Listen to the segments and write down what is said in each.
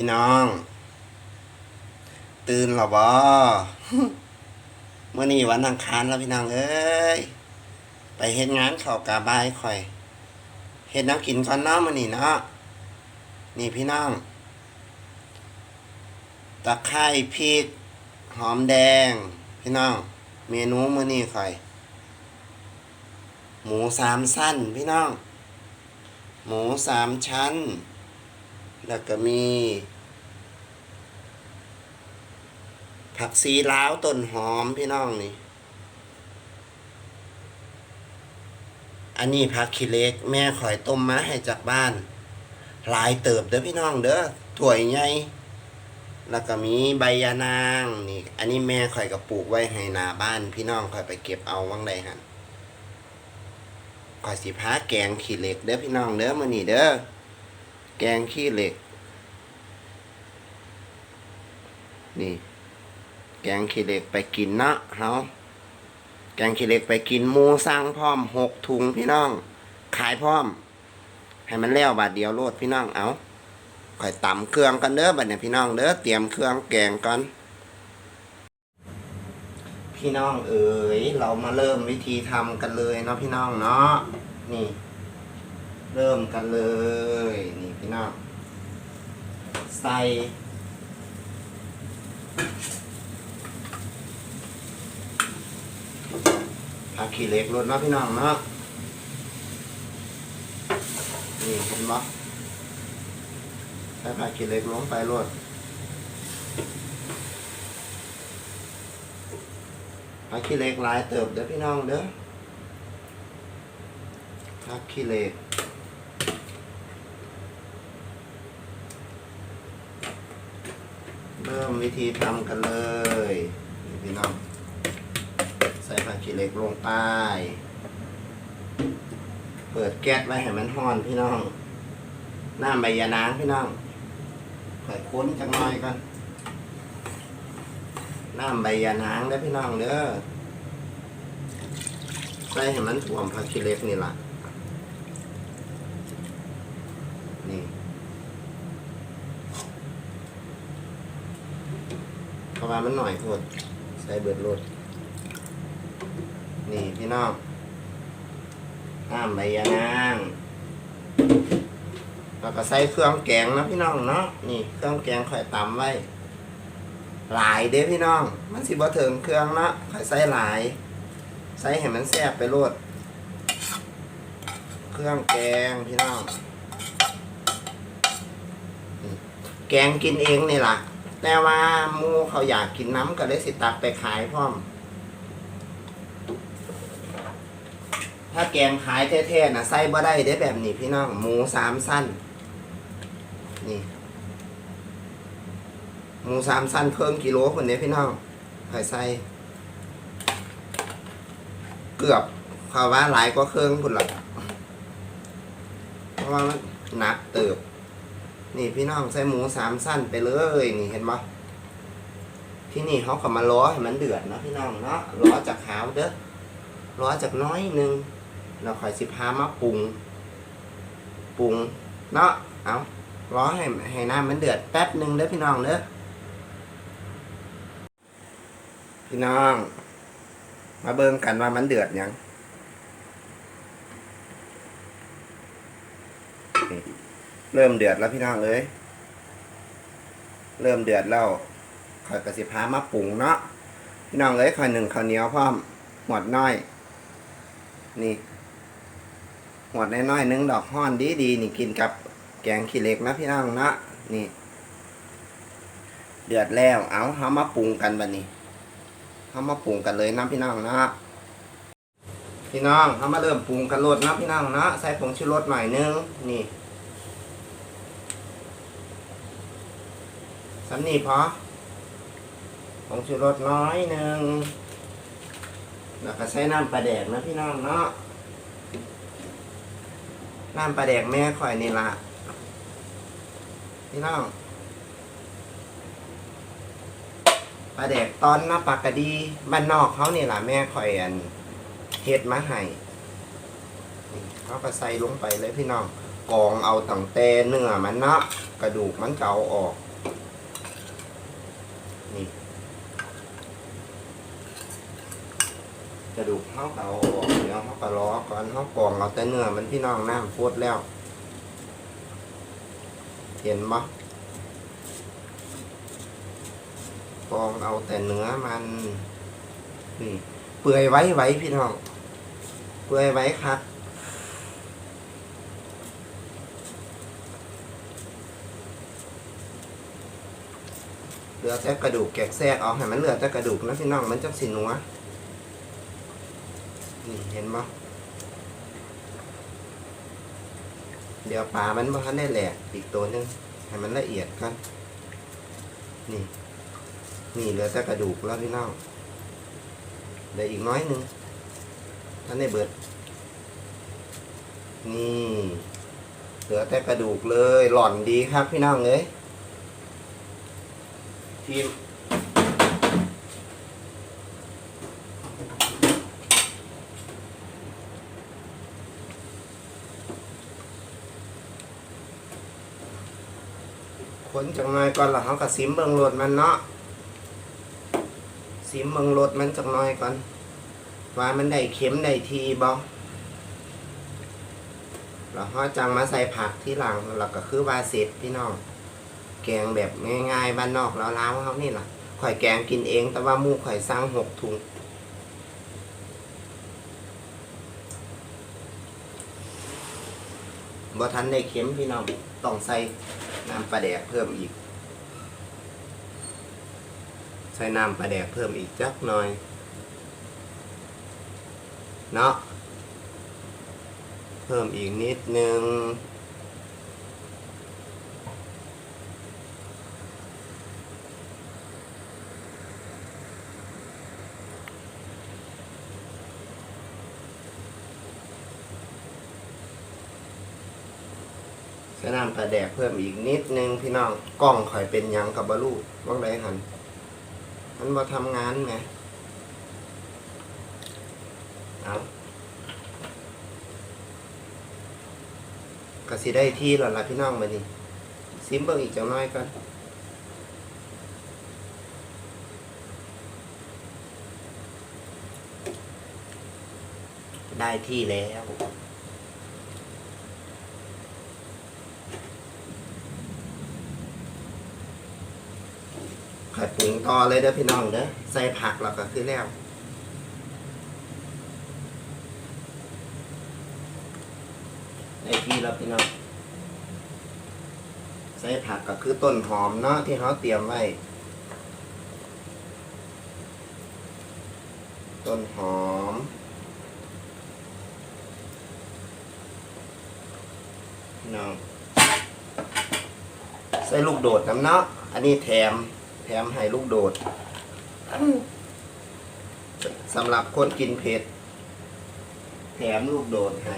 พี่น้อง ตื่นหรอบอเมื่อนี้วันอังคารแล้วพี่น้องเอ้ยไปเฮ็ดงานเข้ากาบายข่อยเฮ็ดน้ำกินก่อนเนาะมื้อนี้เนาะนี่พี่น้องตะไคร้พริกหอมแดง พี่น้อง เมนูมื้อนี้ข่อยหมูสามสั้นพี่น้อง หมูสามชั้น แล้วก็มี ผักซีล้าวต้นหอมพี่น้องนี่ อันนี้ผักขี้เล็ก แม่ข่อยต้มมาให้จากบ้าน หลายเติบเด้อพี่น้องเด้อถ้วใหญ่แล้วก็มีใบยานางนี่ อันนี้แม่ข่อยก็ปลูกไว้ให้นาบ้าน พี่น้องข่อยไปเก็บเอาวังใดหันข่อยสิพาแกงขี้เหล็กเด้อพี่น้องเด้อมื้อนี้เด้อ แกงขี้เหล็ก นี่ แกงขี้เหล็กไปกินนะเฮาแกงขี้เหล็กไปกินหมูสร้างพร้อมหกถุงพี่น้อง ขายพร้อม ให้มันแล้วบาทเดียวโลดพี่น้องเอาค่อยตำเครื่องกันเด้อบัดเนี่ยพี่น้องเด้อเตรียมเครื่องแกงก่อนพี่น้องเอ๋ยเรามาเริ่มวิธีทำกันเลยเนาะพี่น้องเนาะนี่ เริ่มกันเลย นี่พี่น้องใส่ผักขี้เหล็กรดนะพี่น้องเนาะนี่เห็นปะใส่ผักขี้เหล็กลงไปรดผักขี้เหล็กหลายเติบเด้อพี่น้องเด้อผักขี้เหล็ก เริ่มวิธีทำกันเลยพี่น้องใส่ผักขี้เหล็กลงไปเปิดแก๊สไว้ให้มันห้อนพี่น้องน้ำใบยานางพี่น้องค่อยค้นจังหน่อยกันน้ำใบยานางเด้พี่น้องเด้อใส่ให้มันท่วมผักขี้เหล็กนี่ล่ะนี่ เพราะ ว่ามันหน่อยโพดใส่เบิดรถนี่พี่น้องน้ำใบยานางแล้วก็ใส่เครื่องแกงนะพี่น้องเนาะนี่เครื่องแกงข่อยตำไว้ หลายเด้พี่น้อง มันสิบ่ถึงเครื่องเนาะข่อยใส่หลาย ใส่ให้มันแซ่บไปโลดเครื่องแกงพี่น้องแกงกินเองนี่ละ แต่ว่าหมูเขาอยากกินน้ำก็เลยสิตักไปขายพร้อม ถ้าแกงขายแท้ๆนะใส่บ่ได้ได้แบบนี้พี่น้องหมูสามสั้น นี่หมูสามสั้นเพิ่มกิโลคนนี้พี่น้องใส่ใส่เกือบเขาว่าหลายกว่าเครื่องคุณหรอกเพราะว่ามันหนักเติบ นี่พี่น้องใส่หมูสามสั้นไปเลยนี่เห็นปะที่นี่เขาก็มาล้อให้มันเดือดนะพี่น้องเนาะล้อจากขาวเด้อล้อจากน้อยหนึ่งเราคอยสิพามาปรุงปรุงเนาะเอาล้อให้ให้น้ำมันเดือดแป๊บหนึ่งเด้อพี่น้องเด้อพี่น้อง มาเบิ่งกันว่ามันเดือดยัง เริ่มเดือดแล้วพี่น้องเอ้ยเริ่มเดือดแล้วคอยกระสิพามาปรุงเนาะพี่น้องเอ้ยคอยหนึ่งข้าวเหนียวพร้อมหมดน้อย นี่หมดน้อยๆหนึงดอกห้อนดีดีนี่กินกับแกงขี้เหล็กนะพี่น้องเนาะนี่ เดือดแล้วเอาเฮามาปรุงกันบัดนี้เขามาปรุงกันเลยนะพี่น้องนะพี่น้องเขามาเริ่มปรุงกันรสนะพี่น้องนะใส่ผงชูรสหน่อยนึงนี่ สำนีพอผงชูรสน้อยหนึ่งแล้วก็ใส่น้ำปลาแดกนะพี่น้องเนาะ น้ำปลาแดกแม่ข่อยนี่ละพี่น้อง ปลาแดกตอนหน้าปากกะดีบ้านนอกเขาเนี่ยละแม่คอยอันเฮ็ดมาให้นี่เขาก็ใส่ลงไปเลยพี่น้อง กองเอาตั้งแต่เนื้อมันเนาะกระดูกมันเกเอาออก นี่กระดูกเขาก็เอาออกเดี๋ยวเขาก็ล้อก่อนเขากองเอาแต่เนื้อมันพี่น้องน้ำโพดแล้ว เห็นบ่กองเอาแต่เนื้อมันนี่เปื่อยไว้ไว้พี่น้อง เปื่อยไว้ครับ ลือแต่กระดูกแกกแทรกเอาให้มันเหลือแต่กระดูกนะพี่น้องมันจะสินัวนี่เห็นบ่เดี๋ยวปลามันบ่ทันได้แหลกอีกตัวหนึงให้มันละเอียดกันนี่นี่เหลือแต่กระดูกแล้วพี่น้องเหลืออีกน้อยหนึงท่านได้เบิด นี่ เหลือแต่กระดูกเลยหล่อนดีครับพี่น้องเอ้ย ทีมคนจังน้อยก่อนละเขาก็ซิมเบิงรถมันเนาะซิมเบิงรถมันจังน้อยก่อน ว่ามันได้เข็มได้ทีบ่แล้วเขาจังมาใส่ผักที่หลังแล้วก็คือว่าเสร็จพี่น้อง แกงแบบง่ายๆบ้านนอกแล้วล้าวๆเขานี่ล่ะข่อยแกงกินเอง แต่ว่ามู่ข่อยสร้างหกถุงบ่ทันได้เค็มพี่น้องต้องใส่น้ำปลาแดกเพิ่มอีก ใส่น้ำปลาแดกเพิ่มอีกจักหน่อย เนาะเพิ่มอีกนิดนึง ใส่น้ำปลาแดกเพิ่มอีกนิดนึงพี่น้องกล้องข่อยเป็นยังกับบาลูว่างไรหันมันมาทำงานไงเอาก็สิได้ที่แล้วล่ะพี่น้องมาดิซิมเบิ่งอีกจังน้อยก่อนได้ที่แล้ว ไข่ปรุงต่อเลยเด้อพี่น้องเด้อใส่ผักแล้วก็คือแล้วในที่แล้วพี่น้องใส่ผักก็คือต้นหอมเนาะที่เขาเตรียมไว้ต้นหอม พี่น้อง ใส่ลูกโดดน้ำเนาะอันนี้แถม แถมให้ลูกโดดสำหรับคนกินเผ็ด แถมลูกโดดให้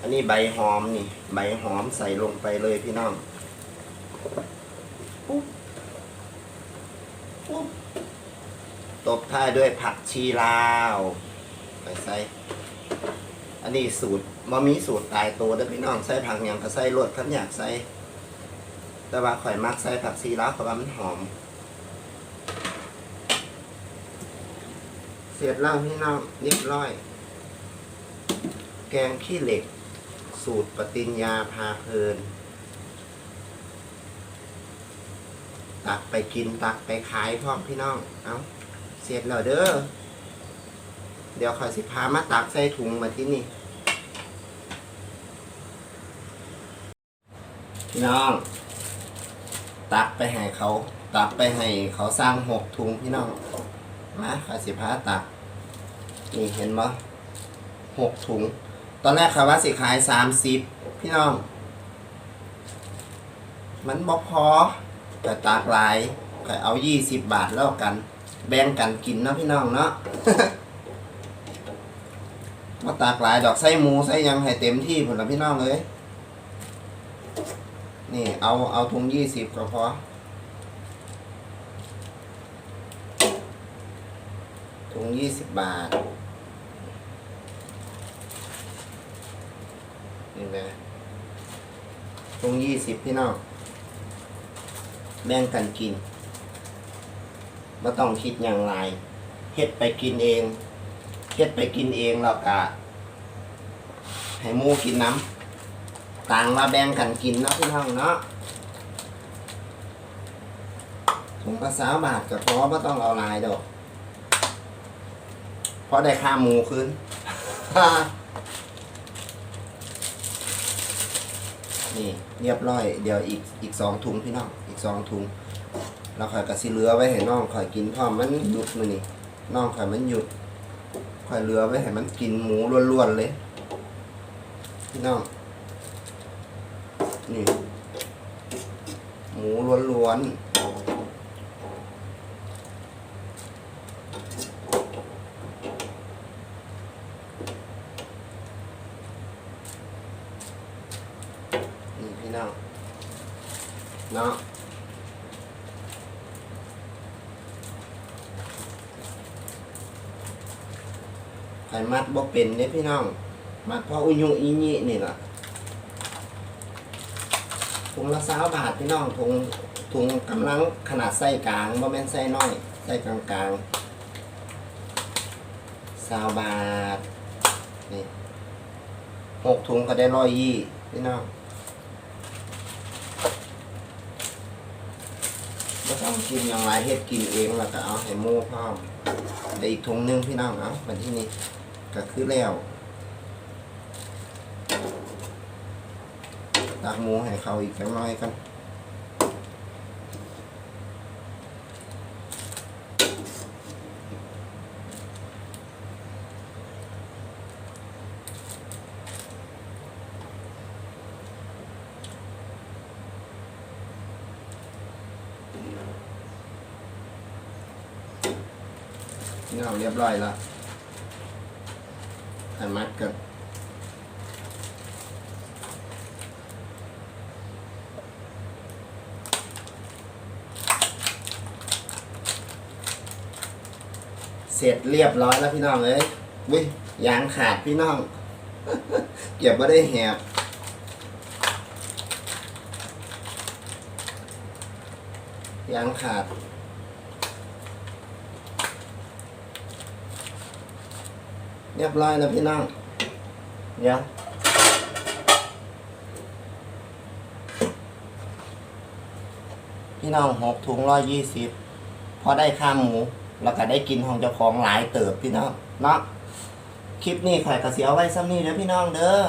อันนี้ใบหอมนี่ ใบหอมใส่ลงไปเลยพี่น้องปุ๊บปุ๊บตบท้ายด้วยผักชีลาวไปใส่ อันนี้สูตรมามีสูตรตายตัวเด้อพี่น้องใส่ผักอย่างก็ใส่รสขันอยากใส่ แต่ว่าข่อยมักใส่ผักชีลาวเพราะว่ามันหอม เสร็จแล้วพี่น้องเรียบร้อย แกงขี้เหล็ก สูตรปฏิญญาพาเพลิน ตักไปกินตักไปขายพร้อมพี่น้อง เอาเสร็จแล้วเด้อ เดี๋ยวข่อยสิพามาตักใส่ถุงมาที่นี่พี่น้อง ตักไปให้เขา ตักไปให้เขาสร้างหกถุงพี่น้องมาข่อยสิพาตัก นี่เห็นบ่หกถุง ตอนแรกเขาว่าสิขายสามสิบพี่น้อง มันบ่พอแต่ตากหลายก็เอายี่สิบบาทแล้วกัน แบ่งกันกินเนาะพี่น้องเนาะมาตากหลายดอกไส้หมูไส้ยังให้เต็มที่ผลละพี่น้องเลย นี่เอาเอาถุงยี่สิบก็พอถุงยี่สิบบาทนี่นะถุงยี่สิบพี่น้องแบ่งกันกินไม่ต้องคิดอย่างไรเฮ็ดไปกินเองเฮ็ดไปกินเองแล้วก็ให้มูกินน้ำ ต่างมาแบ่งกันกินเนาะพี่น้องเนาะถุงละสามบาทก็พอไม่ต้องเอาลายดอกเพราะได้ค่าหมูคืนนี่เรียบร้อย เดี๋ยวอีกอีกสองถุงพี่น้อง อีกสองถุงเราคอยกระสิเหลือไว้ให้น้องคอยกินพร้อมมันหยุดมือนี่น้องคอยมันหยุดคอยเหลือไว้ให้มันกินหมูล้วนๆเลย พี่น้อง นี่ หมูล้วนๆ นี่พี่น้องเนาะไข่มัดบ่เป็นเนี่ยพี่น้อง มัดเพราะอุยุอีนี่นี่ล่ะ ถุงละสาวบาทพี่น้องถุงถุงกำลังขนาดไส้กลางบ่แม่นไส้น้อยไส้กลางกลางสาวบาทนี่หกถุงก็ได้ร้อยยี่พี่น้องไม่ต้องกินอย่างไรเฮ็ดกินเองแล้วก็เอาให้หมูพร้อมได้อีกถุงหนึงพี่น้องเอามาที่นี่ก็คือแล้ว ตักหมูให้เขาอีกสักหน้อยกันเราเรียบร้อยแล้วให้มัดกัน เสร็จเรียบร้อยแล้วพี่น้องเอ้ยวิยางขาดพี่น้อง เก็บมาได้แหบยางขาดเรียบร้อยแล้วพี่น้อง เดี๋ยวพี่น้องหกถุงร้อยยี่สิบพอได้ค่าหมู แล้วก็ได้กินของเจ้าของหลายเติบพี่น้องเนาะคลิปนี้ข่อยกระเสียวไว้ซ้ำนี้เด้อพี่น้องเด้อ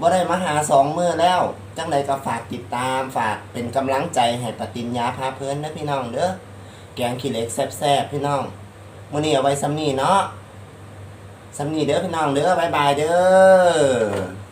บ่ได้มาหาสองมือแล้ว จังใดก็ฝากติดตามฝากเป็นกำลังใจให้ปฏิญญาพาเพลินนะพี่น้องเด้อแกงขี้เหล็กแซ่บๆพี่น้องมื้อนี้เอาไว้ซ้ำนี้เนาะซ้ำนี้เด้อพี่น้องเด้อบายบายเด้อ